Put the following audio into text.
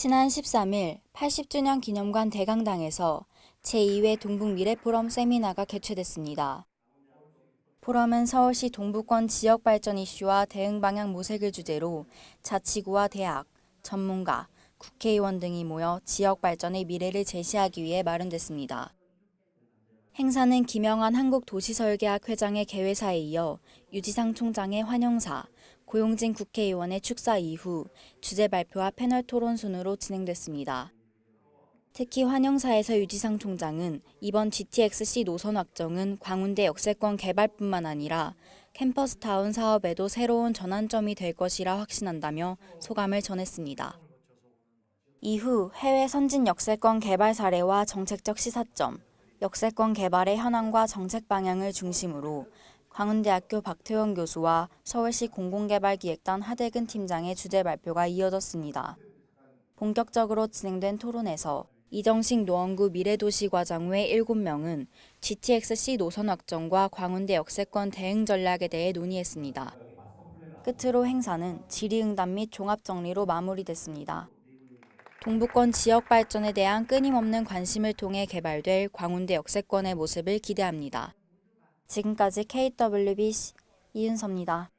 지난 13일 80주년 기념관 대강당에서 제2회 동북미래 포럼 세미나가 개최됐습니다. 포럼은 서울시 동부권 지역 발전 이슈와 대응 방향 모색을 주제로 자치구와 대학, 전문가, 국회의원 등이 모여 지역 발전의 미래를 제시하기 위해 마련됐습니다. 행사는 김영환 한국도시설계학 회장의 개회사에 이어 유지상 총장의 환영사, 고용진 국회의원의 축사 이후 주제 발표와 패널 토론 순으로 진행됐습니다. 특히 환영사에서 유지상 총장은 이번 GTX-C 노선 확정은 광운대 역세권 개발뿐만 아니라 캠퍼스 타운 사업에도 새로운 전환점이 될 것이라 확신한다며 소감을 전했습니다. 이후 해외 선진 역세권 개발 사례와 정책적 시사점, 역세권 개발의 현황과 정책 방향을 중심으로 광운대학교 박태원 교수와 서울시 공공개발기획단 하대근 팀장의 주제 발표가 이어졌습니다. 본격적으로 진행된 토론에서 이정식 노원구 미래도시과장회 7명은 GTX-C 노선 확정과 광운대 역세권 대응 전략에 대해 논의했습니다. 끝으로 행사는 질의응답 및 종합정리로 마무리됐습니다. 동부권 지역 발전에 대한 끊임없는 관심을 통해 개발될 광운대 역세권의 모습을 기대합니다. 지금까지 KWBC 이은서입니다.